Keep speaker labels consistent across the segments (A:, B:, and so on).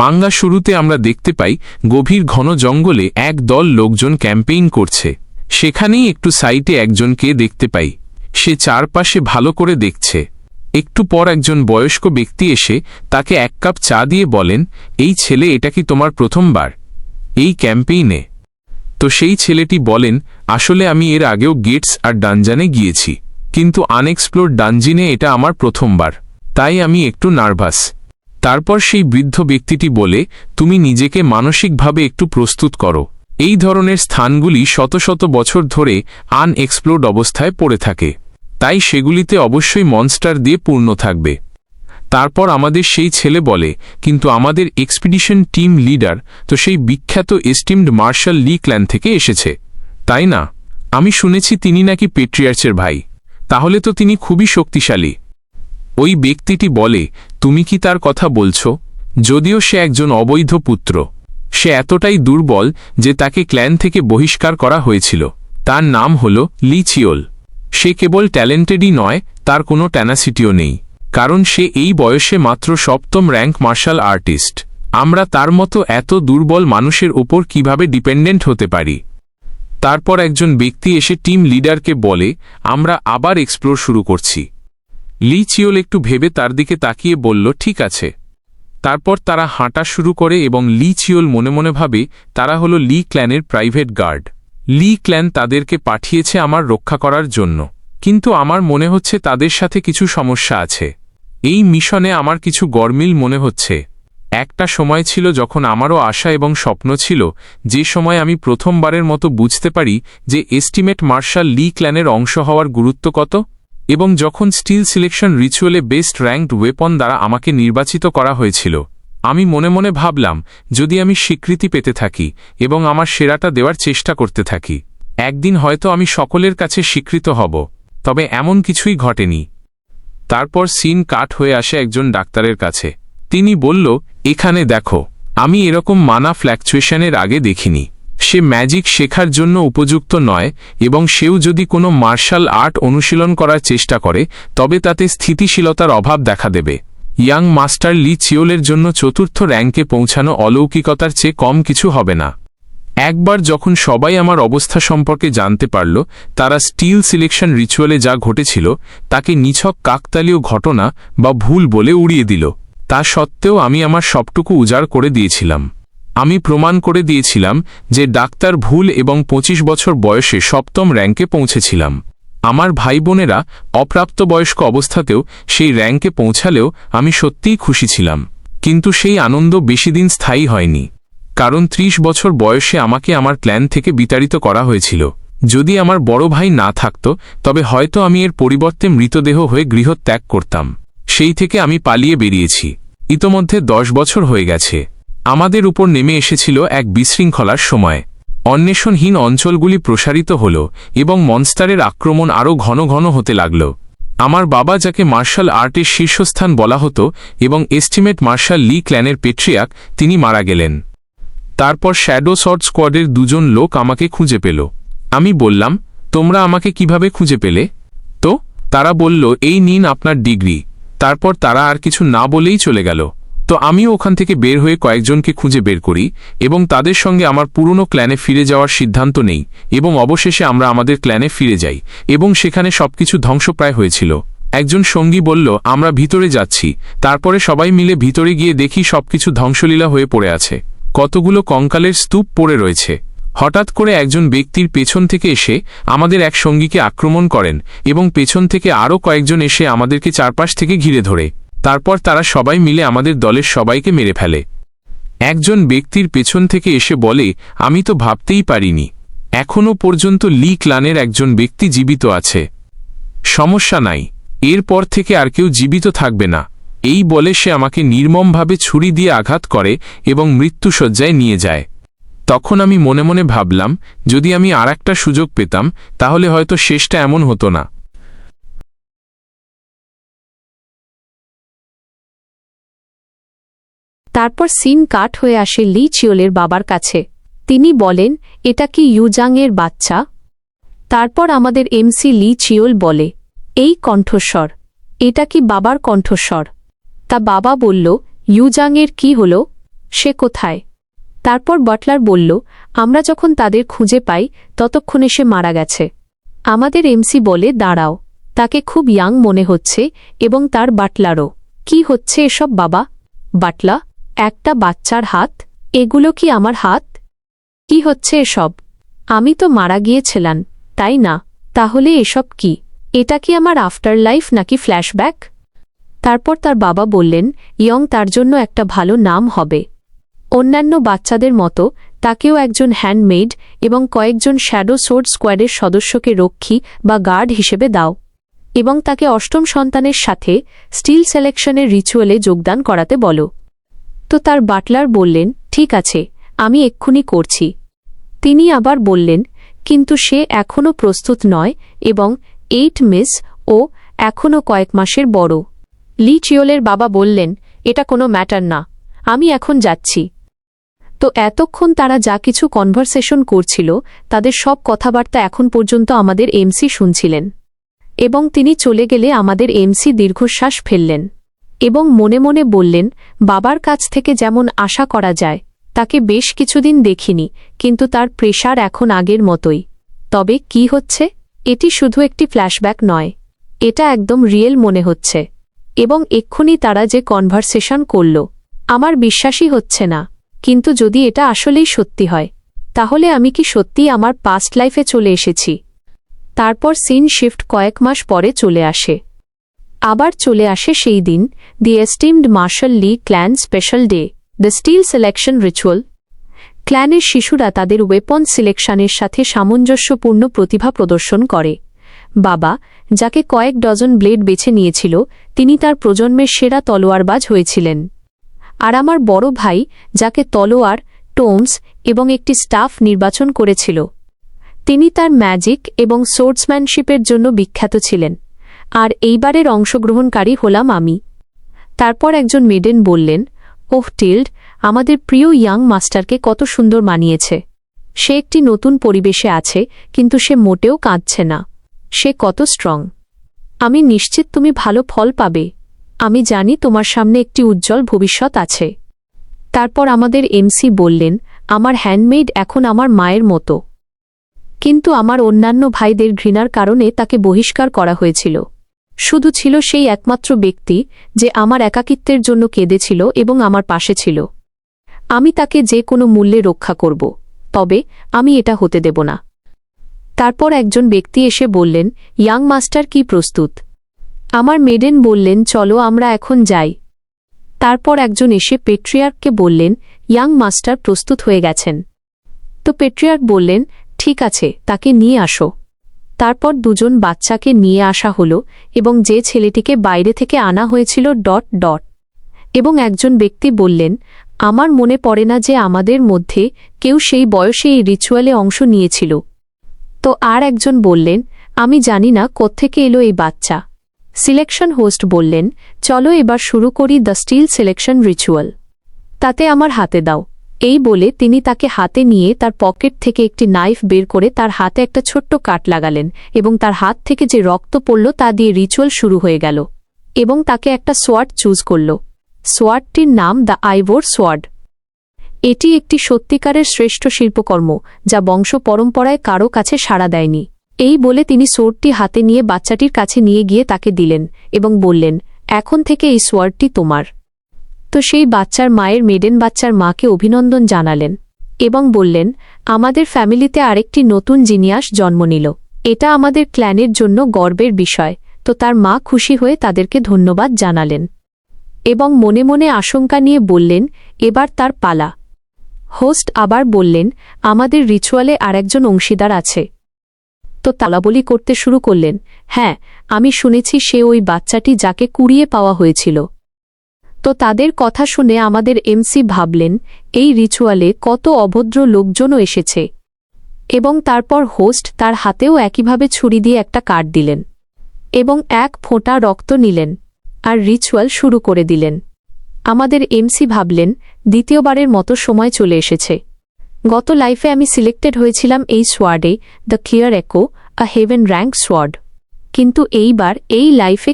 A: Manga শুরুতে আমরা দেখতে পাই গভীর ঘন জঙ্গলে এক দল লোকজন ক্যাম্পেইন করছে। সেখানেই একটু সাইটে একজনকে দেখতে পাই। সে চারপাশে ভালো করে দেখছে। একটু পর একজন বয়স্ক ব্যক্তি এসে তাকে এক কাপ চা দিয়ে বলেন, এই ছেলে, এটা কি তোমার প্রথমবার? এই ক্যাম্পেইনে। তো সেই ছেলেটি বলেন, আসলে আমি এর আগেও গেটস আর ডানজানে গিয়েছি। কিন্তু আনএক্সপ্লোর ডানজিনে এটা আমার প্রথমবার। তাই আমি একটু নার্ভাস। তারপর সেই বৃদ্ধ ব্যক্তিটি বলে, তুমি নিজেকে মানসিকভাবে একটু প্রস্তুত করো। এই ধরনের স্থানগুলি শত শত বছর ধরে আনএক্সপ্লোর্ড অবস্থায় পড়ে থাকে। তাই সেগুলিতে অবশ্যই মনস্টার দিয়ে পূর্ণ থাকবে। তারপর আমাদের সেই ছেলে বলে, কিন্তু আমাদের এক্সপিডিশন টিম লিডার তো সেই বিখ্যাত এস্টিমড মার্শাল লি ক্ল্যান থেকে এসেছে। তাই না? আমি শুনেছি তিনি নাকি পেট্রিয়ার্চের ভাই। তাহলে তো তিনি খুবই শক্তিশালী। ওই ব্যক্তিটি বলে তুমি কি তার কথা বলছো? যদিও সে একজন অবৈধ পুত্র। সে এতটাই দুর্বল যে তাকে ক্ল্যান থেকে বহিষ্কার করা হয়েছিল। তার নাম হল লিচিওল সে কেবল ট্যালেন্টেডই নয়, তার কোনো ট্যানাসিটিও নেই। কারণ সে এই বয়সে মাত্র সপ্তম র্যাঙ্ক মার্শাল আর্টিস্ট। আমরা তার মতো এত দুর্বল মানুষের ওপর কীভাবে ডিপেন্ডেন্ট হতে পারি? তারপর একজন ব্যক্তি এসে টিম লিডারকে বলে, আমরা আবার এক্সপ্লোর শুরু করছি। লি চিওল একটু ভেবে তার দিকে তাকিয়ে বলল, ঠিক আছে। তারপর তারা হাঁটা শুরু করে এবং লি চিওল মনে মনে ভাবে, তারা হল লি ক্ল্যানের প্রাইভেট গার্ড। লি ক্ল্যান তাদেরকে পাঠিয়েছে আমার রক্ষা করার জন্য। কিন্তু আমার মনে হচ্ছে তাদের সাথে কিছু সমস্যা আছে। এই মিশনে আমার কিছু গরমিল মনে হচ্ছে। একটা সময় ছিল যখন আমারও আশা এবং স্বপ্ন ছিল, যে সময় আমি প্রথমবারের মতো বুঝতে পারি যে এস্টিমেট মার্শাল লি ক্ল্যানের অংশ হওয়ার গুরুত্ব কত। এবং যখন স্টিল সিলেকশন রিচুয়ালে বেস্ট র্যাঙ্কড ওয়েপন দ্বারা আমাকে নির্বাচিত করা হয়েছিল, আমি মনে মনে ভাবলাম, যদি আমি স্বীকৃতি পেতে থাকি এবং আমার সেরাটা দেওয়ার চেষ্টা করতে থাকি, একদিন হয়তো আমি সকলের কাছে স্বীকৃত হব। তবে এমন কিছুই ঘটেনি। তারপর সিন কাট হয়ে আসে একজন ডাক্তারের কাছে। তিনি বলল, এখানে দেখো, আমি এরকম মানা ফ্ল্যাকচুয়েশনের আগে দেখিনি। সে ম্যাজিক শেখার জন্য উপযুক্ত নয় এবং সেও যদি কোনো মার্শাল আর্ট অনুশীলন করার চেষ্টা করে, তবে তাতে স্থিতিশীলতার অভাব দেখা দেবে। ইয়াং মাস্টার লি চিওলের জন্য চতুর্থ র্যাঙ্কে পৌঁছানো অলৌকিকতার চেয়ে কম কিছু হবে না। একবার যখন সবাই আমার অবস্থা সম্পর্কে জানতে পারল, তারা স্টিল সিলেকশন রিচুয়ালে যা ঘটেছিল, তাকে নিছক কাকতালীয় ঘটনা বা ভুল বলে উড়িয়ে দিল। তা সত্ত্বেও আমি আমার সবটুকু উজাড় করে দিয়েছিলাম। আমি প্রমাণ করে দিয়েছিলাম যে ডাক্তার ভুল এবং ২৫ বছর বয়সে সপ্তম র্যাঙ্কে পৌঁছেছিলাম। আমার ভাই বোনেরা অপ্রাপ্তবয়স্ক অবস্থাতেও সেই র্যাঙ্কে পৌঁছালেও আমি সত্যিই খুশি ছিলাম। কিন্তু সেই আনন্দ বেশিদিন স্থায়ী হয়নি। কারণ ৩০ বছর বয়সে আমাকে আমার প্ল্যান থেকে বিতাড়িত করা হয়েছিল। যদি আমার বড় ভাই না থাকত, তবে হয়তো আমি এর পরিবর্তে মৃতদেহ হয়ে গৃহত্যাগ করতাম। সেই থেকে আমি পালিয়ে বেরিয়েছি। ইতোমধ্যে দশ বছর হয়ে গেছে। আমাদের উপর নেমে এসেছিল এক বিশৃঙ্খলার সময়। অন্বেষণহীন অঞ্চলগুলি প্রসারিত হল এবং মনস্টারের আক্রমণ আরও ঘন ঘন হতে লাগল। আমার বাবা যাকে মার্শাল আর্টের শীর্ষস্থান বলা হতো এবং এস্টিমেট মার্শাল লি ক্ল্যানের পেট্রিয়াক, তিনি মারা গেলেন। তারপর শ্যাডো শর্ট স্কোয়াডের দুজন লোক আমাকে খুঁজে পেল। আমি বললাম, তোমরা আমাকে কীভাবে খুঁজে পেলে? তো, তারা বলল, এই নিন আপনার ডিগ্রি। তারপর তারা আর কিছু না বলেই চলে গেল। তো আমিও ওখান থেকে বের হয়ে কয়েকজনকে খুঁজে বের করি এবং তাদের সঙ্গে আমার পুরনো ক্ল্যানে ফিরে যাওয়ার সিদ্ধান্ত নেই এবং অবশেষে আমরা আমাদের ক্ল্যানে ফিরে যাই এবং সেখানে সবকিছু ধ্বংসপ্রায় হয়েছিল। একজন সঙ্গী বলল, আমরা ভিতরে যাচ্ছি। তারপরে সবাই মিলে ভিতরে গিয়ে দেখি সবকিছু ধ্বংসলীলা হয়ে পড়ে আছে। কতগুলো কঙ্কালের স্তূপ পড়ে রয়েছে। হঠাৎ করে একজন ব্যক্তির পেছন থেকে এসে আমাদের এক সঙ্গীকে আক্রমণ করেন এবং পেছন থেকে আরও কয়েকজন এসে আমাদেরকে চারপাশ থেকে ঘিরে ধরে। তারপর তারা সবাই মিলে আমাদের দলের সবাইকে মেরে ফেলে। একজন ব্যক্তির পেছন থেকে এসে বলে, আমি তো ভাবতেই পারিনি। এখনও পর্যন্ত লি ক্লানের একজন ব্যক্তি জীবিত আছে। সমস্যা নাই। এরপর থেকে আর কেউ জীবিত থাকবে না। এই বলে সে আমাকে নির্মমভাবে ছুরি দিয়ে আঘাত করে এবং মৃত্যুসজ্জায় নিয়ে যায়। তখন আমি মনে মনে ভাবলাম, যদি আমি আর একটা সুযোগ পেতাম, তাহলে হয়তো শেষটা এমন হতো না।
B: তারপর সিন কাট হয়ে আসে লি চিওলের বাবার কাছে। তিনি বলেন, এটা কি ইউজাংয়ের বাচ্চা? তারপর আমাদের এমসি লি চিওল বলে, এই কণ্ঠস্বর, এটা কি বাবার কণ্ঠস্বর? তা বাবা বলল, ইউজাংয়ের কি হল? সে কোথায়? তারপর বাটলার বলল, আমরা যখন তাদের খুঁজে পাই, ততক্ষণে সে মারা গেছে। আমাদের এমসি বলে, দাঁড়াও, তাকে খুব ইয়াং মনে হচ্ছে এবং তার বাটলারও। কি হচ্ছে এসব বাবা? বাটলা একটা বাচ্চার হাত? এগুলো কি আমার হাত? কি হচ্ছে এসব? আমি তো মারা গিয়েছিলাম, তাই না? তাহলে এসব কি? এটা কি আমার আফটার লাইফ নাকি ফ্ল্যাশব্যাক তারপর তার বাবা বললেন, ইয়ং তার জন্য একটা ভালো নাম হবে। অন্যান্য বাচ্চাদের মতো, তাকেও একজন হ্যান্ডমেড এবং কয়েকজন শ্যাডো সোর্ড স্কোয়াডের সদস্যকে রক্ষী বা গার্ড হিসেবে দাও। এবং তাকে অষ্টম সন্তানের সাথে স্টিল সেলেকশনের রিচুয়ালে যোগদান করাতে বলো। তার বাটলার বললেন, ঠিক আছে, আমি এক্ষুনি করছি। তিনি আবার বললেন, কিন্তু সে এখনও প্রস্তুত নয় এবং এইট মিস ও এখনও কয়েক মাসের বড়। লি চিওলের বাবা বললেন, এটা কোনো ম্যাটার না, আমি এখন যাচ্ছি। তো এতক্ষণ তারা যা কিছু কনভারসেশন করছিল, তাদের সব কথাবার্তা এখন পর্যন্ত আমাদের এমসি শুনছিলেন। এবং তিনি চলে গেলে আমাদের এমসি দীর্ঘশ্বাস ফেললেন। এবং মনে মনে বললেন, বাবার কাছ থেকে যেমন আশা করা যায়, তাকে বেশ কিছুদিন দেখিনি, কিন্তু তার প্রেশার এখন আগের মতোই। তবে কি হচ্ছে? এটি শুধু একটি ফ্ল্যাশব্যাক নয়। এটা একদম রিয়েল মনে হচ্ছে। এবং এক্ষুনি তারা যে কনভারসেশন করল, আমার বিশ্বাসই হচ্ছে না। কিন্তু যদি এটা আসলেই সত্যি হয়, তাহলে আমি কি সত্যিই আমার পাস্ট লাইফে চলে এসেছি? তারপর সিন শিফট কয়েক মাস পরে চলে আসে। আবার চলে আসে সেই দিন the esteemed marshal Lee clan special day the steel selection ritual ক্ল্যানের শিশুরা তাদের ওয়েপন সিলেকশনের সাথে সামঞ্জস্যপূর্ণ প্রতিভা প্রদর্শন করে। বাবা, যাকে কয়েক ডজন ব্লেড বেছে নিয়েছিল, তিনি তার প্রজন্মের সেরা তলোয়ারবাজ হয়েছিলেন। আর আমার বড় ভাই, যাকে তলোয়ার টোমস এবং একটি স্টাফ নির্বাচন করেছিল। তিনি তার ম্যাজিক এবং সোর্টসম্যানশিপের জন্য বিখ্যাত ছিলেন। আর এইবারের অংশগ্রহণকারী হলাম আমি। তারপর একজন মেডেন বললেন, ওহ, টিল্ড, আমাদের প্রিয় ইয়াং মাস্টারকে কত সুন্দর মানিয়েছে। সে একটি নতুন পরিবেশে আছে, কিন্তু সে মোটেও কাঁদছে না। সে কত স্ট্রং আমি নিশ্চিত তুমি ভালো ফল পাবে। আমি জানি তোমার সামনে একটি উজ্জ্বল ভবিষ্যৎ আছে। তারপর আমাদের এমসি বললেন, আমার হ্যান্ডমেড এখন আমার মায়ের মতো। কিন্তু আমার অন্যান্য ভাইদের ঘৃণার কারণে তাকে বহিষ্কার করা হয়েছিল। শুধু ছিল সেই একমাত্র ব্যক্তি যে আমার একাকিত্বের জন্য কেঁদেছিল এবং আমার পাশে ছিল। আমি তাকে যে কোনো মূল্যে রক্ষা করব, তবে আমি এটা হতে দেব না। তারপর একজন ব্যক্তি এসে বললেন, ইয়াং মাস্টার, কি প্রস্তুত? আমার মেডেন বললেন, চলো আমরা এখন যাই। তারপর একজন এসে পেট্রিয়ার্ককে বললেন, ইয়াং মাস্টার, প্রস্তুত হয়ে গেছেন। তো পেট্রিয়ার্ক বললেন, ঠিক আছে, তাকে নিয়ে আসো। তারপর দুজন বাচ্চাকে নিয়ে আসা হল এবং যে ছেলেটিকে বাইরে থেকে আনা হয়েছিল ডট ডট। এবং একজন ব্যক্তি বললেন, আমার মনে পড়ে না যে আমাদের মধ্যে কেউ সেই বয়সে এই রিচুয়ালে অংশ নিয়েছিল। তো আর একজন বললেন, আমি জানি না কোত্থেকে এলো এই বাচ্চা। সিলেকশন হোস্ট বললেন, চলো এবার শুরু করি দ্য স্টিল সিলেকশন রিচুয়াল। তাতে আমার হাতে দাও। এই বলে তিনি তাকে হাতে নিয়ে তার পকেট থেকে একটি নাইফ বের করে তার হাতে একটা ছোট্ট কাট লাগালেন এবং তার হাত থেকে যে রক্ত পড়ল তা দিয়ে রিচুয়াল শুরু হয়ে গেল এবং তাকে একটা সোয়ার্ড চুজ করল। সোয়ার্ডটির নাম দ্য আইভোর সোয়ার্ড। এটি একটি সত্যিকারের শ্রেষ্ঠ শিল্পকর্ম, যা বংশ পরম্পরায় কারও কাছে সাড়া দেয়নি। এই বলে তিনি সোয়ার্ডটি হাতে নিয়ে বাচ্চাটির কাছে নিয়ে গিয়ে তাকে দিলেন এবং বললেন, এখন থেকে এই সোয়ার্ডটি তোমার। তো সেই বাচ্চার মায়ের মেডেন বাচ্চার মাকে অভিনন্দন জানালেন এবং বললেন, আমাদের ফ্যামিলিতে আরেকটি নতুন জিনিয়াস জন্ম নিল। এটা আমাদের ক্ল্যানের জন্য গর্বের বিষয়। তো তার মা খুশি হয়ে তাদেরকে ধন্যবাদ জানালেন এবং মনে মনে আশঙ্কা নিয়ে বললেন, এবার তার পালা। হোস্ট আবার বললেন, আমাদের রিচুয়ালে আরেকজন অংশীদার আছে। তো তালাবলি করতে শুরু করলেন হ্যাঁ আমি শুনেছি সে ওই বাচ্চাটি যাকে কুড়িয়ে পাওয়া হয়েছিল। তো তাদের কথা শুনে আমাদের এমসি ভাবলেন, এই রিচুয়ালে কত অভদ্র লোকজনও এসেছে। এবং তারপর হোস্ট তার হাতেও একইভাবে ছুরি দিয়ে একটা কার্ড দিলেন। এবং এক ফোঁটা রক্ত নিলেন, আর রিচুয়াল শুরু করে দিলেন। আমাদের এমসি ভাবলেন, দ্বিতীয়বারের মতো সময় চলে এসেছে। গত লাইফে আমি সিলেক্টেড হয়েছিলাম এই সোয়ার্ডে দ্য ক্লিয়ার একো আ হেভেন র্যাঙ্ক সোয়ার্ড কিন্তু এইবার এই লাইফে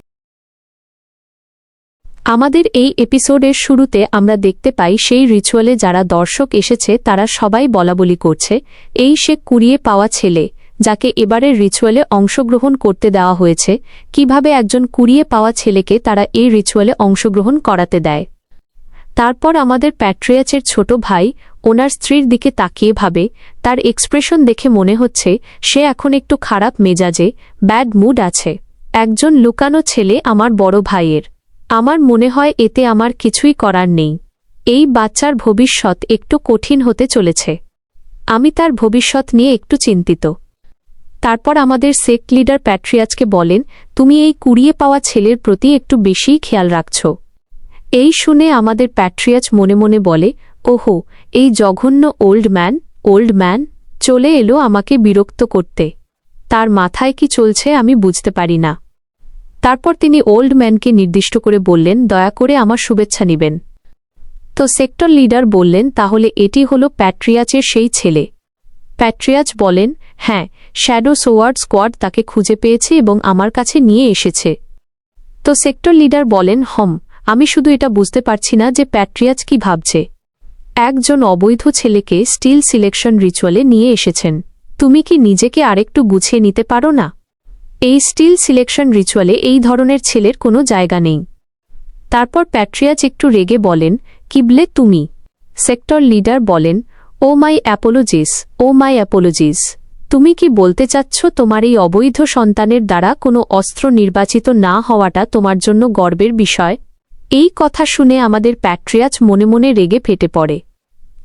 B: আমাদের এই এপিসোডের শুরুতে আমরা দেখতে পাই সেই রিচুয়ালে যারা দর্শক এসেছে, তারা সবাই বলাবলি করছে, এই সে কুড়িয়ে পাওয়া ছেলে, যাকে এবারের রিচুয়ালে অংশগ্রহণ করতে দেওয়া হয়েছে, কীভাবে একজন কুড়িয়ে পাওয়া ছেলেকে তারা এই রিচুয়ালে অংশগ্রহণ করাতে দেয়। তারপর আমাদের প্যাট্রিয়াচের ছোট ভাই, ওনার স্ত্রীর দিকে তাকিয়ে ভাবে, তার এক্সপ্রেশন দেখে মনে হচ্ছে, সে এখন একটু খারাপ মেজাজে, ব্যাড মুড আছে। একজন লুকানো ছেলে আমার বড় ভাইয়ের। আমার মনে হয় এতে আমার কিছুই করার নেই। এই বাচ্চার ভবিষ্যৎ একটু কঠিন হতে চলেছে। আমি তার ভবিষ্যৎ নিয়ে একটু চিন্তিত। তারপর আমাদের সেক্ট লিডার প্যাট্রিয়াজকে বলেন, তুমি এই কুড়িয়ে পাওয়া ছেলের প্রতি একটু বেশিই খেয়াল রাখছ। এই শুনে আমাদের প্যাট্রিয়াজ মনে মনে বলে, ওহো, এই জঘন্য ওল্ড ম্যান ওল্ড ম্যান, চলে এলো আমাকে বিরক্ত করতে। তার মাথায় কি চলছে আমি বুঝতে পারি না। তারপর তিনি ওল্ড ম্যানকে নির্দিষ্ট করে বললেন, দয়া করে আমার শুভেচ্ছা নিবেন। তো সেক্টর লিডার বললেন, তাহলে এটি হল প্যাট্রিয়াচের সেই ছেলে। প্যাট্রিয়াচ বলেন হ্যাঁ শ্যাডো সোয়ার্ড স্কোয়াড তাকে খুঁজে পেয়েছে এবং আমার কাছে নিয়ে এসেছে। তো সেক্টর লিডার বলেন, হম, আমি শুধু এটা বুঝতে পারছি না যে প্যাট্রিয়াচ কি ভাবছে। একজন অবৈধ ছেলেকে স্টিল সিলেকশন রিচুয়ালে নিয়ে এসেছেন। তুমি কি নিজেকে আরেকটু গুছিয়ে নিতে পারো না? এই স্টিল সিলেকশন রিচুয়ালে এই ধরনের ছেলের কোনো জায়গা নেই। তারপর প্যাট্রিয়াচ একটু রেগে বলেন, কিবলে তুমি? সেক্টর লিডার বলেন, ও মাই অ্যাপোলজিস, ও মাই অ্যাপোলজিস। তুমি কি বলতে চাচ্ছ তোমার এই অবৈধ সন্তানের দ্বারা কোনো অস্ত্র নির্বাচিত না হওয়াটা তোমার জন্য গর্বের বিষয়? এই কথা শুনে আমাদের প্যাট্রিয়াচ মনে মনে রেগে ফেটে পড়ে।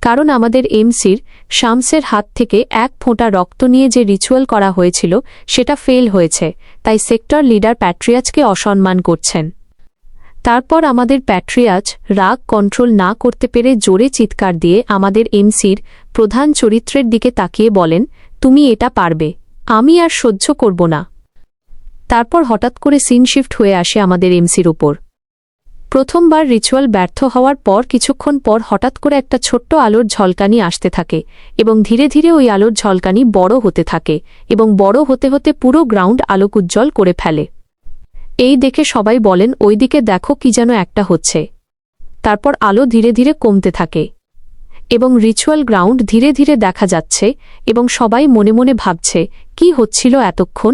B: কারণ আমাদের এমসির শামসের হাত থেকে এক ফোঁটা রক্ত নিয়ে যে রিচুয়াল করা হয়েছিল, সেটা ফেল হয়েছে, তাই সেক্টর লিডার প্যাট্রিয়াজকে অসম্মান করছেন। তারপর আমাদের প্যাট্রিয়াজ রাগ কন্ট্রোল না করতে পেরে জোরে চিৎকার দিয়ে আমাদের এমসির প্রধান চরিত্রের দিকে তাকিয়ে বলেন, তুমি এটা পারবে, আমি আর সহ্য করব না। তারপর হঠাৎ করে সিন শিফট হয়ে আসে আমাদের এমসির উপর। প্রথমবার রিচুয়াল ব্যর্থ হওয়ার পর কিছুক্ষণ পর হঠাৎ করে একটা ছোট্ট আলোর ঝলকানি আসতে থাকে এবং ধীরে ধীরে ওই আলোর ঝলকানি বড় হতে থাকে এবং বড় হতে হতে পুরো গ্রাউন্ড আলোক উজ্জ্বল করে ফেলে। এই দেখে সবাই বলেন ওইদিকে দেখো কি যেন একটা হচ্ছে। তারপর আলো ধীরে ধীরে কমতে থাকে এবং রিচুয়াল গ্রাউন্ড ধীরে ধীরে দেখা যাচ্ছে এবং সবাই মনে মনে ভাবছে, কি হচ্ছিল এতক্ষণ?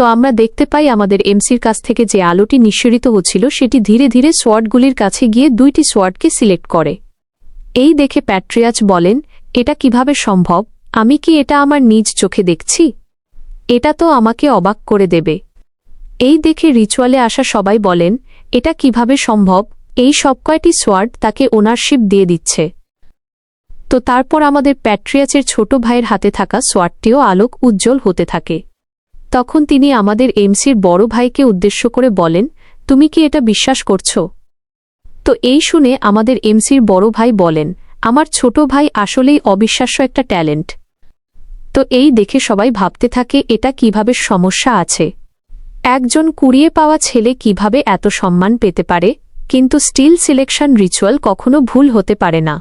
B: তো আমরা দেখতে পাই আমাদের এমসির কাছ থেকে যে আলোটি নিঃসরিত হচ্ছিল, সেটি ধীরে ধীরে সোয়ার্ডগুলির কাছে গিয়ে দুইটি সোয়ার্ডকে সিলেক্ট করে। এই দেখে প্যাট্রিয়াচ বলেন, এটা কীভাবে সম্ভব? আমি কি এটা আমার নিজ চোখে দেখছি? এটা তো আমাকে অবাক করে দেবে। এই দেখে রিচুয়ালে আসা সবাই বলেন, এটা কীভাবে সম্ভব? এই সব কয়টি সোয়ার্ড তাকে ওনারশিপ দিয়ে দিচ্ছে। তো তারপর আমাদের প্যাট্রিয়াচের ছোট ভাইয়ের হাতে থাকা সোয়ার্ডটিও আলোক উজ্জ্বল হতে থাকে। তখন তিনি আমাদের এমসির বড় ভাইকে উদ্দেশ্য করে বলেন, তুমি কি এটা বিশ্বাস করছ? তো এই শুনে আমাদের এমসির বড় ভাই বলেন, আমার ছোট ভাই আসলেই অবিশ্বাস্য একটা ট্যালেন্ট। তো এই দেখে সবাই ভাবতে থাকে, এটা কীভাবে সমস্যা আছে? একজন কুড়িয়ে পাওয়া ছেলে কীভাবে এত সম্মান পেতে পারে, কিন্তু স্টিল সিলেকশন রিচুয়াল কখনো ভুল হতে পারে না।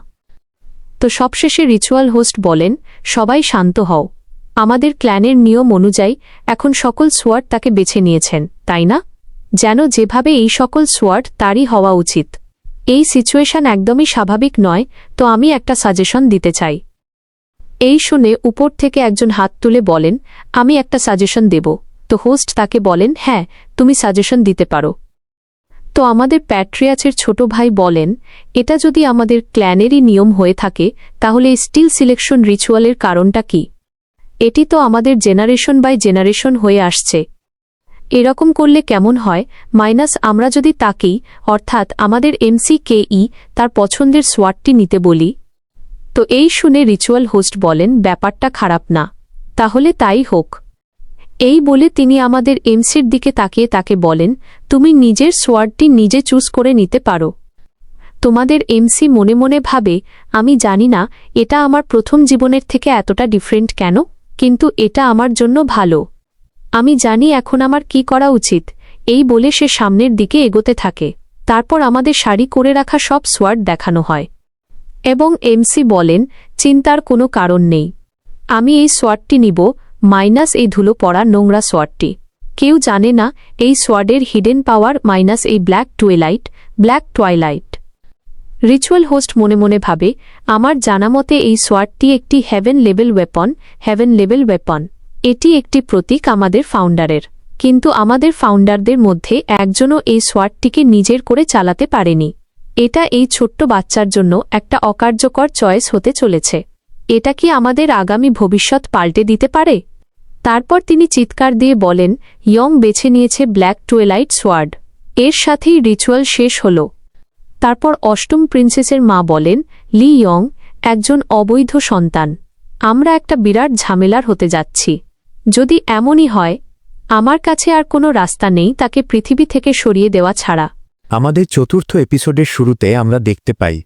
B: তো সবশেষে রিচুয়াল হোস্ট বলেন, সবাই শান্ত হও। আমাদের ক্ল্যানের নিয়ম অনুযায়ী এখন সকল সোয়ার্ড তাকে বেছে নিয়েছেন, তাই না? যেন যেভাবে এই সকল সোয়ার্ড তারই হওয়া উচিত। এই সিচুয়েশন একদমই স্বাভাবিক নয়, তো আমি একটা সাজেশন দিতে চাই। এই শুনে উপর থেকে একজন হাত তুলে বলেন, আমি একটা সাজেশন দেব। তো হোস্ট তাকে বলেন হ্যাঁ তুমি সাজেশন দিতে পারো। তো আমাদের প্যাট্রিয়াচের ছোট ভাই বলেন, এটা যদি আমাদের ক্ল্যানেরই নিয়ম হয়ে থাকে, তাহলে স্টিল সিলেকশন রিচুয়ালের কারণটা কি? এটি তো আমাদের জেনারেশন বাই জেনারেশন হয়ে আসছে। এরকম করলে কেমন হয়? মাইনাস আমরা যদি তাকেই, অর্থাৎ আমাদের এমসি ই তার পছন্দের সোয়াটটি নিতে বলি। তো এই শুনে রিচুয়াল হোস্ট বলেন, ব্যাপারটা খারাপ না। তাহলে তাই হোক। এই বলে তিনি আমাদের এমসির দিকে তাকিয়ে তাকে বলেন, তুমি নিজের সোয়ার্ডটি নিজে চুজ করে নিতে পারো। তোমাদের এমসি মনে মনে ভাবে, আমি জানি না, এটা আমার প্রথম জীবনের থেকে এতটা ডিফারেন্ট কেন? কিন্তু এটা আমার জন্য ভালো। আমি জানি এখন আমার কি করা উচিত, এই বলে সে সামনের দিকে এগোতে থাকে। তারপর আমাদের শাড়ি করে রাখা সব সোয়ার্ড দেখানো হয়। এবং এমসি বলেন, চিন্তার কোনো কারণ নেই। আমি এই সোয়ার্ডটি নিব, মাইনাস এই ধুলো পড়া নোংরা সোয়ার্ডটি। কেউ জানে না, এই সোয়ার্ডের হিডেন পাওয়ার মাইনাস এই black twilight black twilight ritual host মনে মনে ভাবে, আমার জানামতে এই সোয়ার্ডটি একটি heaven level weapon, heaven level weapon. এটি একটি প্রতীক আমাদের ফাউন্ডারের। কিন্তু আমাদের ফাউন্ডারদের মধ্যে একজনও এই সোয়ার্ডটিকে নিজের করে চালাতে পারেনি। এটা এই ছোট্ট বাচ্চার জন্য একটা অকার্যকর চয়েস হতে চলেছে। এটা কি আমাদের আগামী ভবিষ্যৎ পাল্টে দিতে পারে? তারপর তিনি চিৎকার দিয়ে বলেন, ইয়ং বেছে নিয়েছে ব্ল্যাক টুয়েলাইট সোয়ার্ড। এর সাথেই রিচুয়াল শেষ হল। তারপর অষ্টম প্রিন্সেসের মা বলেন, লি ইয়ং, একজন অবৈধ সন্তান। আমরা একটা বিরাট ঝামেলার হতে যাচ্ছি। যদি এমনই হয়, আমার কাছে আর কোনো রাস্তা নেই তাকে পৃথিবী থেকে সরিয়ে দেওয়া ছাড়া।
C: আমাদের চতুর্থ এপিসোডের শুরুতে আমরা দেখতে পাই,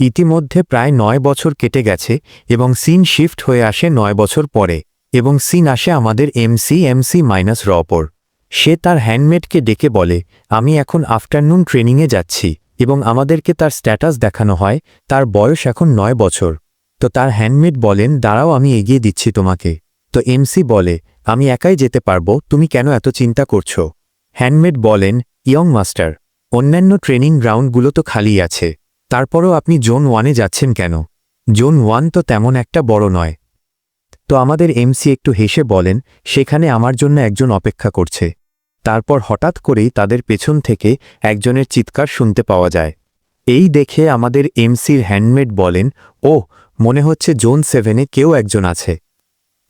C: ইতিমধ্যে প্রায় নয় বছর কেটে গেছে এবং সিন শিফট হয়ে আসে নয় বছর পরে এবং সিন আসে আমাদের এমসি এমসি মাইনাস রপর। সে তার হ্যান্ডমেডকে ডেকে বলে, আমি এখন আফটারনুন ট্রেনিংয়ে যাচ্ছি। এবং আমাদেরকে তার স্ট্যাটাস দেখানো হয়, তার বয়স এখন নয় বছর। তো তার হ্যান্ডমেড বলেন, দাঁড়াও, আমি এগিয়ে দিচ্ছি তোমাকে। তো এমসি বলে, আমি একাই যেতে পারব, তুমি কেন এত চিন্তা করছ? হ্যান্ডমেড বলেন, ইয়ং মাস্টার, অন্যান্য ট্রেনিং গ্রাউন্ডগুলো তো খালি আছে। তারপরও আপনি জোন ওয়ানে যাচ্ছেন কেন? জোন ওয়ান তো তেমন একটা বড় নয়। তো আমাদের এমসি একটু হেসে বলেন, সেখানে আমার জন্য একজন অপেক্ষা করছে। তারপর হঠাৎ করেই তাদের পেছন থেকে একজনের চিৎকার শুনতে পাওয়া যায়। এই দেখে আমাদের এমসির হ্যান্ডমেড বলেন ও মনে হচ্ছে জোন সেভেনে কেউ একজন আছে।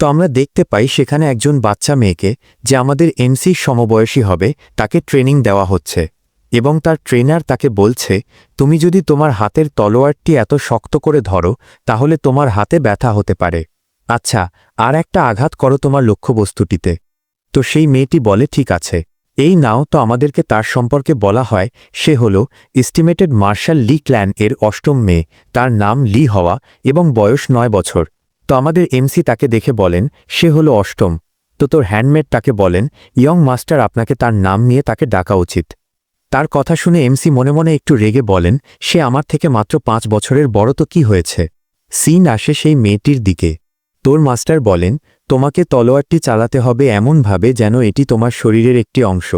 C: তো আমরা দেখতে পাই সেখানে একজন বাচ্চা মেয়েকে, যে আমাদের এমসির সমবয়সী হবে, তাকে ট্রেনিং দেওয়া হচ্ছে। এবং তার ট্রেনার তাকে বলছে, তুমি যদি তোমার হাতের তলোয়ারটি এত শক্ত করে ধরো, তাহলে তোমার হাতে ব্যথা হতে পারে। আচ্ছা আর একটা আঘাত করো তোমার লক্ষ্যবস্তুটিতে। তো সেই মেয়েটি বলে, ঠিক আছে। এই নাও তো আমাদেরকে তার সম্পর্কে বলা হয়। সে হল এস্টিমেটেড মার্শাল লি ক্ল্যান এর অষ্টম মেয়ে। তার নাম লি হওয়া এবং বয়স নয় বছর। তো আমাদের এমসি তাকে দেখে বলেন, সে হল অষ্টম। তো তোর হ্যান্ডমেড তাকে বলেন ইয়ং মাস্টার আপনাকে তার নাম নিয়ে তাকে ডাকা উচিত। তার কথা শুনে এমসি মনে মনে একটু রেগে বলেন, সে আমার থেকে মাত্র পাঁচ বছরের বড়, তো কি হয়েছে? সিন আসে সেই মেয়েটির দিকে। তোর মাস্টার বলেন তোমাকে তলোয়ারটি চালাতে হবে এমনভাবে যেন এটি তোমার শরীরের একটি অংশ,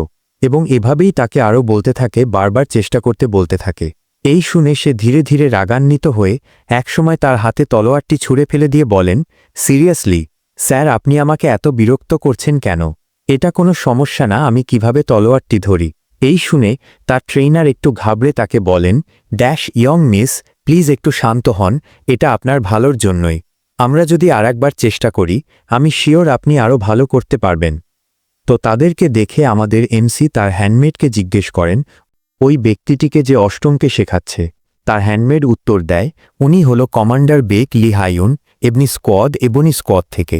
C: এবং এভাবেই তাকে আরও বলতে থাকে, বারবার চেষ্টা করতে বলতে থাকে। এই শুনে সে ধীরে ধীরে রাগান্বিত হয়ে একসময় তার হাতে তলোয়ারটি ছুঁড়ে ফেলে দিয়ে বলেন, সিরিয়াসলি, স্যার, আপনি আমাকে এত বিরক্ত করছেন কেন? এটা কোনো সমস্যা না, আমি কীভাবে তলোয়ারটি ধরি? এই শুনে তার ট্রেইনার একটু ঘাবড়ে তাকে বলেন, ড্যাশ, ইয়ং মিস, প্লিজ একটু শান্ত হন, এটা আপনার ভালোর জন্যই। আমরা যদি আর একবার চেষ্টা করি, আমি শিওর আপনি আরও ভালো করতে পারবেন। তো তাদেরকে দেখে আমাদের এমসি তার হ্যান্ডমেডকে জিজ্ঞেস করেন, ওই ব্যক্তিটিকে যে অষ্টমকে শেখাচ্ছে, তার হ্যান্ডমেড উত্তর দেয়, উনি হল কমান্ডার বেক লিহায়ুন এমনি স্কোয়াদ, এবনি স্কোয়াদ থেকে।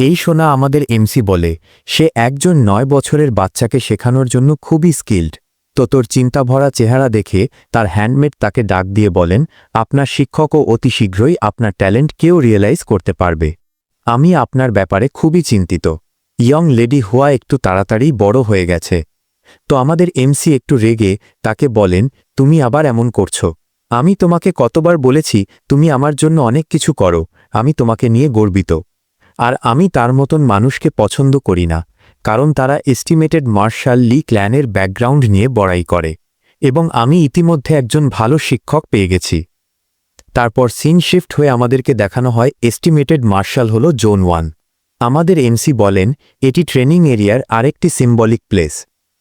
C: এই শোনা আমাদের এমসি বলে, সে একজন নয় বছরের বাচ্চাকে শেখানোর জন্য খুবই স্কিল্ড। তো তোর চিন্তাভরা চেহারা দেখে তার হ্যান্ডমেড তাকে ডাক দিয়ে বলেন, আপনার শিক্ষকও অতি শীঘ্রই আপনার ট্যালেন্ট কেউ রিয়েলাইজ করতে পারবে। আমি আপনার ব্যাপারে খুবই চিন্তিত। ইয়ং লেডি হুয়া একটু তাড়াতাড়ি বড় হয়ে গেছে। তো আমাদের এমসি একটু রেগে তাকে বলেন, তুমি আবার এমন করছ। আমি তোমাকে কতবার বলেছি, তুমি আমার জন্য অনেক কিছু করো। আমি তোমাকে নিয়ে গর্বিত। আর আমি তার মতন মানুষকে পছন্দ করি না। কারণ তারা এস্টিমেটেড মার্শাল লি ক্ল্যানের ব্যাকগ্রাউন্ড নিয়ে বড়াই করে, এবং আমি ইতিমধ্যে একজন ভালো শিক্ষক পেয়ে গেছি। তারপর সিন শিফট হয়ে আমাদেরকে দেখানো হয় এস্টিমেটেড মার্শাল হল জোন ওয়ান আমাদের এমসি বলেন, এটি ট্রেনিং এরিয়ার আরেকটি সিম্বলিক প্লেস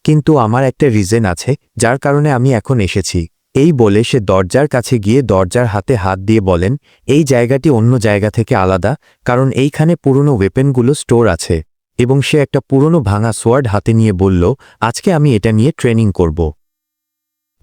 C: কিন্তু আমার একটা রিজন আছে, যার কারণে আমি এখন এসেছি। এই বলে সে দরজার কাছে গিয়ে দরজার হাতে হাত দিয়ে বলেন, এই জায়গাটি অন্য জায়গা থেকে আলাদা, কারণ এইখানে পুরনো ওয়েপেনগুলো স্টোর আছে। এবং সে একটা পুরনো ভাঙা সোয়ার্ড হাতে নিয়ে বলল, আজকে আমি এটা নিয়ে ট্রেনিং করব।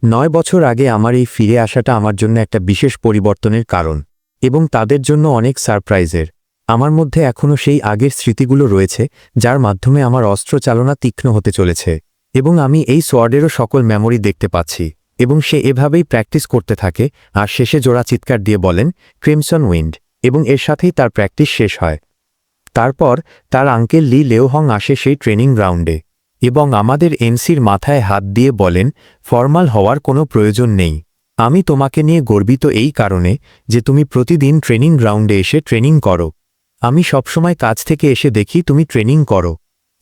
C: নয় বছর আগে আমার এই ফিরে আসাটা আমার জন্য একটা বিশেষ পরিবর্তনের কারণ এবং তাদের জন্য অনেক সারপ্রাইজের। আমার মধ্যে এখনও সেই আগের স্মৃতিগুলো রয়েছে, যার মাধ্যমে আমার অস্ত্র চালনা তীক্ষ্ণ হতে চলেছে এবং আমি এই সোয়ার্ডেরও সকল মেমোরি দেখতে পাচ্ছি এবং সে এভাবেই প্র্যাকটিস করতে থাকে, আর শেষে জোড়া চিৎকার দিয়ে বলেন, ক্রিমসন উইন্ড এবং এর সাথেই তার প্র্যাকটিস শেষ হয়। তারপর তার আঙ্কেল লি লেওহং আসে সেই ট্রেনিং গ্রাউন্ডে এবং আমাদের এনসির মাথায় হাত দিয়ে বলেন, ফর্মাল হওয়ার কোনো প্রয়োজন নেই। আমি তোমাকে নিয়ে গর্বিত এই কারণে যে তুমি প্রতিদিন ট্রেনিং গ্রাউন্ডে এসে ট্রেনিং করো। আমি সবসময় কাজ থেকে এসে দেখি তুমি ট্রেনিং করো।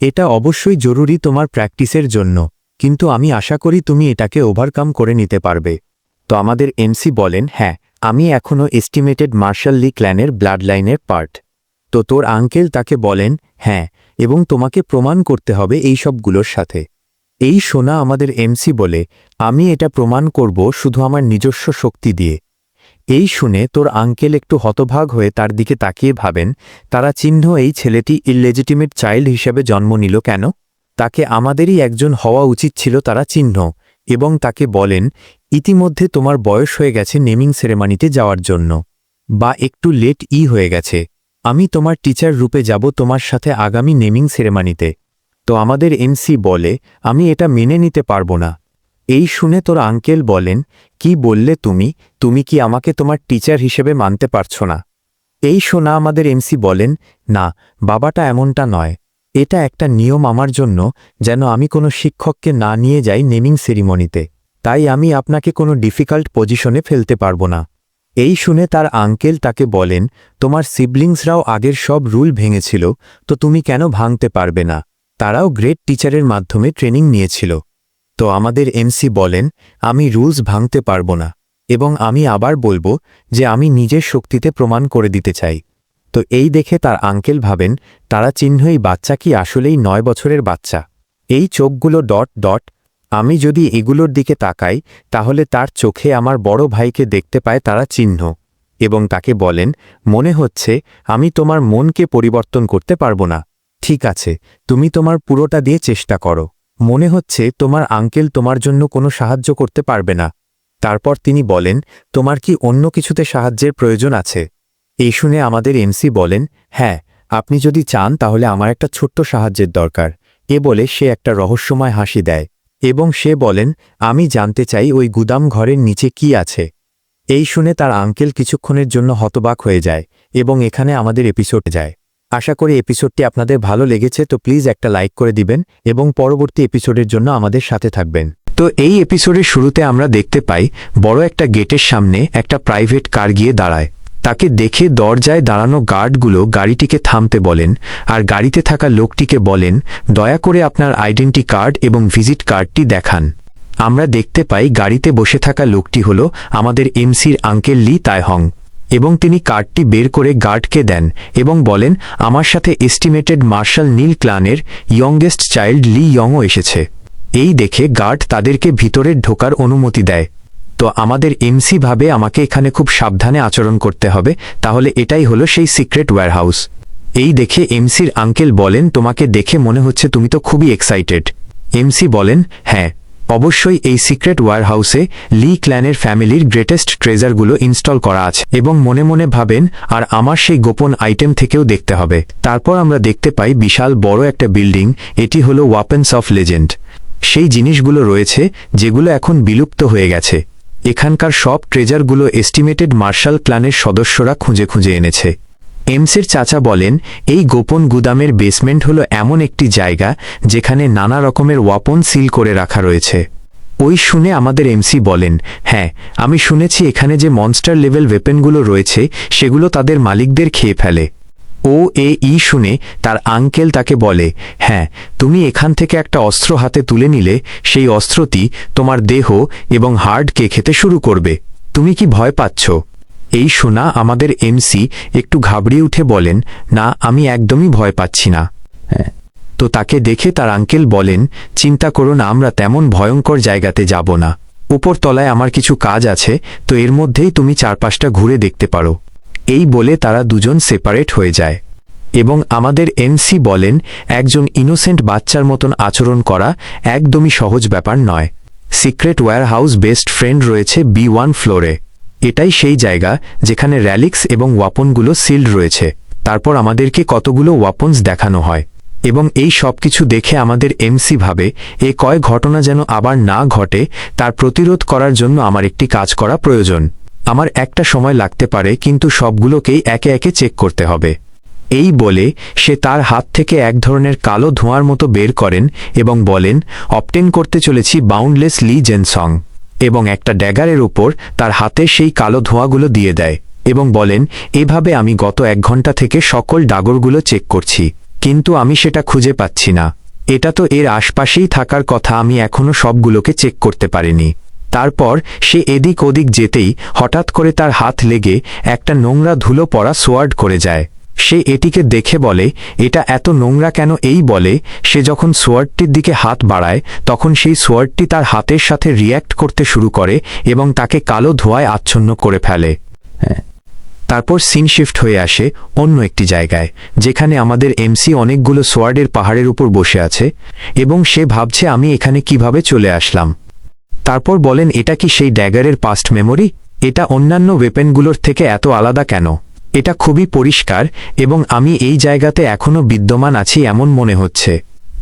C: এটা অবশ্যই জরুরি তোমার প্র্যাকটিসের জন্য, কিন্তু আমি আশা করি তুমি এটাকে ওভারকাম করে নিতে পারবে। তো আমাদের এমসি বলেন হ্যাঁ আমি এখনও এস্টিমেটেড মার্শাল লি ক্ল্যানের ব্লাড লাইনের পার্ট। তো তোর আঙ্কেল তাকে বলেন হ্যাঁ এবং তোমাকে প্রমাণ করতে হবে এই সবগুলোর সাথে। এই শোনা আমাদের এমসি বলে, আমি এটা প্রমাণ করব শুধু আমার নিজস্ব শক্তি দিয়ে। এই শুনে তোর আঙ্কেল একটু হতভাগ হয়ে তার দিকে তাকিয়ে ভাবেন, তারা চিহ্ন এই ছেলেটি ইললেজিটিমেট চাইল্ড হিসেবে জন্ম নিল কেন? তাকে আমাদেরই একজন হওয়া উচিত ছিল তারা চিহ্ন, এবং তাকে বলেন, ইতিমধ্যে তোমার বয়স হয়ে গেছে নেমিং সেরেমানিতে যাওয়ার জন্য, বা একটু লেট ই হয়ে গেছে। আমি তোমার টিচার রূপে যাব তোমার সাথে আগামী নেমিং সেরেমানিতে তো আমাদের এমসি বলে, আমি এটা মেনে নিতে পারব না। এই শুনে তোর আঙ্কেল বলেন, কি বললে তুমি? তুমি কি আমাকে তোমার টিচার হিসেবে মানতে পারছ না? এই শোনা আমাদের এমসি বলেন, না, বাবাটা এমনটা নয়। এটা একটা নিয়ম আমার জন্য, যেন আমি কোনো শিক্ষককে না নিয়ে যাই নেমিং সেরিমনিতে তাই আমি আপনাকে কোনো ডিফিকাল্ট পজিশনে ফেলতে পারব না। এই শুনে তার আঙ্কেল তাকে বলেন, তোমার সিবলিংসরাও আগের সব রুল ভেঙেছিল, তো তুমি কেন ভাঙতে পারবে না? তারাও গ্রেট টিচারের মাধ্যমে ট্রেনিং নিয়েছিল। তো আমাদের এমসি বলেন, আমি রুলস ভাঙতে পারব না, এবং আমি আবার বলব যে আমি নিজের শক্তিতে প্রমাণ করে দিতে চাই। তো এই দেখে তার আঙ্কেল ভাবেন, তারা চিহ্নই বাচ্চা কি আসলেই নয় বছরের বাচ্চা? এই চোখগুলো ডট ডট আমি যদি এগুলোর দিকে তাকাই, তাহলে তার চোখে আমার বড় ভাইকে দেখতে পায় তারা চিহ্ন। এবং তাকে বলেন, মনে হচ্ছে, আমি তোমার মনকে পরিবর্তন করতে পারব না। ঠিক আছে, তুমি তোমার পুরোটা দিয়ে চেষ্টা করো। মনে হচ্ছে, তোমার আঙ্কেল তোমার জন্য কোনো সাহায্য করতে পারবে না। তারপর তিনি বলেন, তোমার কি অন্য কিছুতে সাহায্যের প্রয়োজন আছে? এই শুনে আমাদের এমসি বলেন হ্যাঁ আপনি যদি চান তাহলে আমার একটা ছোট্ট সাহায্যের দরকার। এ বলে সে একটা রহস্যময় হাসি দেয়। এবং সে বলেন, আমি জানতে চাই ওই গুদাম ঘরের নিচে কি আছে। এই শুনে তার আঙ্কেল কিছুক্ষণের জন্য হতবাক হয়ে যায় এবং এখানে আমাদের এপিসোড যায়। আশা করি এপিসোডটি আপনাদের ভালো লেগেছে, তো প্লিজ একটা লাইক করে দিবেন এবং পরবর্তী এপিসোডের জন্য আমাদের সাথে থাকবেন। তো এই এপিসোডের শুরুতে আমরা দেখতে পাই, বড় একটা গেটের সামনে একটা প্রাইভেট কার গিয়ে দাঁড়ায়। তাকে দেখে দরজায় দাঁড়ানো গার্ডগুলো গাড়িটিকে থামতে বলেন আর গাড়িতে থাকা লোকটিকে বলেন, দয়া করে আপনার আইডেন্টি কার্ড এবং ভিজিট কার্ডটি দেখান। আমরা দেখতে পাই গাড়িতে বসে থাকা লোকটি হল আমাদের এমসির আঙ্কেল লি তায়হং এবং তিনি কার্ডটি বের করে গার্ডকে দেন এবং বলেন, আমার সাথে এস্টিমেটেড মার্শাল নীল ক্লানের ইয়ংগেস্ট চাইল্ড লি ইয়ংও এসেছে। এই দেখে গার্ড তাদেরকে ভিতরে ঢোকার অনুমতি দেয়। তো আমাদের এমসি ভাবে আমাকে এখানে খুব সাবধানে আচরণ করতে হবে, তাহলে এটাই হলো সেই সিক্রেট ওয়্যারহাউস এই দেখে এমসির আঙ্কেল বলেন, তোমাকে দেখে মনে হচ্ছে তুমি তো খুবই এক্সাইটেড এমসি বলেন হ্যাঁ অবশ্যই এই সিক্রেট ওয়্যারহাউসে লি ক্ল্যানের ফ্যামিলির গ্রেটেস্ট ট্রেজারগুলো ইনস্টল করা আছে এবং মনে মনে ভাবেন, আর আমার সেই গোপন আইটেম থেকেও দেখতে হবে। তারপর আমরা দেখতে পাই বিশাল বড় একটা বিল্ডিং এটি হলো ওয়াপেন্স অফ লেজেন্ড সেই জিনিসগুলো রয়েছে, যেগুলো এখন বিলুপ্ত হয়ে গেছে। এখানকার সব ট্রেজারগুলো এস্টিমেটেড মার্শাল ক্লানের সদস্যরা খুঁজে খুঁজে এনেছে। এমসের চাচা বলেন, এই গোপন গুদামের বেসমেন্ট হলো এমন একটি জায়গা যেখানে নানা রকমের ওয়াপন সিল করে রাখা রয়েছে। ওই শুনে আমাদের এমসি বলেন হ্যাঁ আমি শুনেছি এখানে যে মনস্টার লেভেল ওয়েপেনগুলো রয়েছে, সেগুলো তাদের মালিকদের খেয়ে ফেলে। ও এ ই শুনে তার আঙ্কেল তাকে বলে হ্যাঁ তুমি এখান থেকে একটা অস্ত্র হাতে তুলে নিলে, সেই অস্ত্রটি তোমার দেহ এবং হার্টকে খেতে শুরু করবে। তুমি কি ভয় পাচ্ছ? এই শোনা আমাদের এমসি একটু ঘাবড়িয়ে উঠে বলেন, না, আমি একদমই ভয় পাচ্ছি না। হ্যাঁ। তো তাকে দেখে তার আঙ্কেল বলেন, চিন্তা করো না, আমরা তেমন ভয়ঙ্কর জায়গাতে যাব না। উপর তলায় আমার কিছু কাজ আছে, তো এর মধ্যেই তুমি চারপাশটা ঘুরে দেখতে পারো। এই বলে তারা দুজন সেপারেট হয়ে যায়। এবং আমাদের এমসি বলেন, একজন ইনোসেন্ট বাচ্চার মতন আচরণ করা একদমই সহজ ব্যাপার নয়। Secret warehouse best friend রয়েছে বি ওয়ান ফ্লোরে। এটাই সেই জায়গা যেখানে র্যালিক্স এবং ওয়াপনগুলো সিল্ড রয়েছে। তারপর আমাদেরকে কতগুলো ওয়াপন্স দেখানো হয়। এবং এই সব কিছু দেখে আমাদের এমসি ভাবে, এ কয় ঘটনা যেন আবার না ঘটে, তার প্রতিরোধ করার জন্য আমার একটি কাজ করা প্রয়োজন। আমার একটা সময় লাগতে পারে, কিন্তু সবগুলোকেই একে একে চেক করতে হবে। এই বলে, সে তার হাত থেকে এক ধরনের কালো ধোঁয়ার মতো বের করেন এবং বলেন অপটেন করতে চলেছি বাউন্ডলেস লি জেনসং এবং একটা ড্যাগারের উপর তার হাতে সেই কালো ধোঁয়াগুলো দিয়ে দেয় এবং বলেন, এভাবে আমি গত এক ঘণ্টা থেকে সকল ডাগরগুলো চেক করছি, কিন্তু আমি সেটা খুঁজে পাচ্ছি না। এটা তো এর আশপাশেই থাকার কথা, আমি এখনও সবগুলোকে চেক করতে পারিনি। তারপর সে এদিক ওদিক যেতেই হঠাৎ করে তার হাত লেগে একটা নোংরা ধুলো পড়া সোয়ার্ড করে যায়। সে এটিকে দেখে বলে, এটা এত নোংরা কেন এই বলে? সে যখন সোয়ার্ডটির দিকে হাত বাড়ায়, তখন সেই সোয়ার্ডটি তার হাতের সাথে রিয়্যাক্ট করতে শুরু করে এবং তাকে কালো ধোঁয়ায় আচ্ছন্ন করে ফেলে। হ্যাঁ। তারপর সিন শিফট হয়ে আসে অন্য একটি জায়গায়, যেখানে আমাদের এমসি অনেকগুলো সোয়ার্ডের পাহাড়ের উপর বসে আছে এবং সে ভাবছে, আমি এখানে কীভাবে চলে আসলাম? তারপর বলেন, এটা কি সেই ড্যাগারের পাস্ট মেমোরি এটা অন্যান্য ওয়েপেনগুলোর থেকে এত আলাদা কেন? এটা খুবই পরিষ্কার এবং আমি এই জায়গাতে এখনও বিদ্যমান আছি এমন মনে হচ্ছে।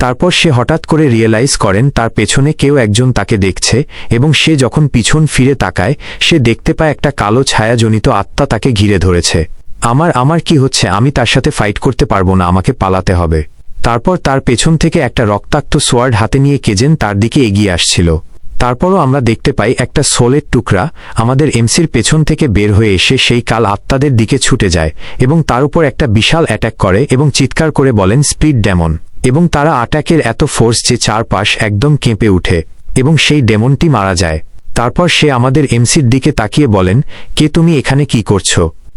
C: তারপর সে হঠাৎ করে রিয়েলাইজ করেন, তার পেছনে কেউ একজন তাকে দেখছে এবং সে যখন পিছন ফিরে তাকায়, সে দেখতে পায় একটা কালো ছায়াজনিত আত্মা তাকে ঘিরে ধরেছে। আমার আমার কি হচ্ছে? আমি তার সাথে ফাইট করতে পারব না, আমাকে পালাতে হবে। তারপর তার পেছন থেকে একটা রক্তাক্ত সোয়ার্ড হাতে নিয়ে কেজেন তার দিকে এগিয়ে আসছিল। তারপরও আমরা দেখতে পাই একটা সোলের টুকরা আমাদের এমসির পেছন থেকে বের হয়ে এসে সেই কাল আত্মাদের দিকে ছুটে যায় এবং তার উপর একটা বিশাল অ্যাটাক করে এবং চিৎকার করে বলেন, স্পিড ডেমন। এবং তারা অ্যাটাকের এত ফোর্স যে চারপাশ একদম কেঁপে উঠে এবং সেই ডেমনটি মারা যায়। তারপর সে আমাদের এমসির দিকে তাকিয়ে বলেন, কে তুমি এখানে কি করছ?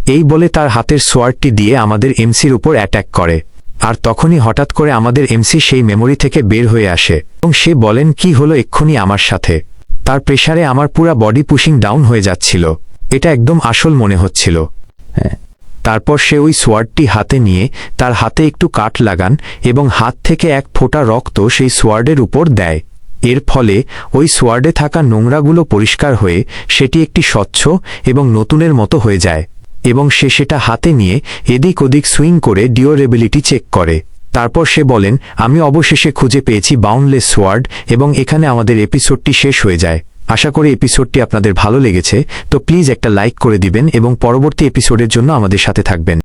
C: এই বলে তার হাতের সোয়ার্ডটি দিয়ে আমাদের এমসির উপর অ্যাটাক করে। আর তখনই হঠাৎ করে আমাদের এমসি সেই মেমোরি থেকে বের হয়ে আসে এবং সে বলেন, কি হলো এক্ষুনি আমার সাথে? তার প্রেশারে আমার পুরা বডি পুশিং ডাউন হয়ে যাচ্ছিল। এটা একদম আসল মনে হচ্ছিল। হ্যাঁ। তারপর সে ওই সোয়ার্ডটি হাতে নিয়ে তার হাতে একটু কাট লাগান এবং হাত থেকে এক ফোঁটা রক্ত সেই সোয়ার্ডের উপর দেয়। এর ফলে ওই সোয়ার্ডে থাকা নোংরাগুলো পরিষ্কার হয়ে সেটি একটি স্বচ্ছ এবং নতুনের মতো হয়ে যায়। এবং সে সেটা হাতে নিয়ে এদিক ওদিক সুইং করে ডিওরেবিলিটি চেক করে। তারপর সে বলেন, আমি অবশেষে খুঁজে পেয়েছি বাউন্ডলেস সোয়ার্ড এবং এখানে আমাদের এপিসোডটি শেষ হয়ে যায়। আশা করি এপিসোডটি আপনাদের ভালো লেগেছে, তো প্লিজ একটা লাইক করে দিবেন এবং পরবর্তী এপিসোডের জন্য আমাদের সাথে থাকবেন।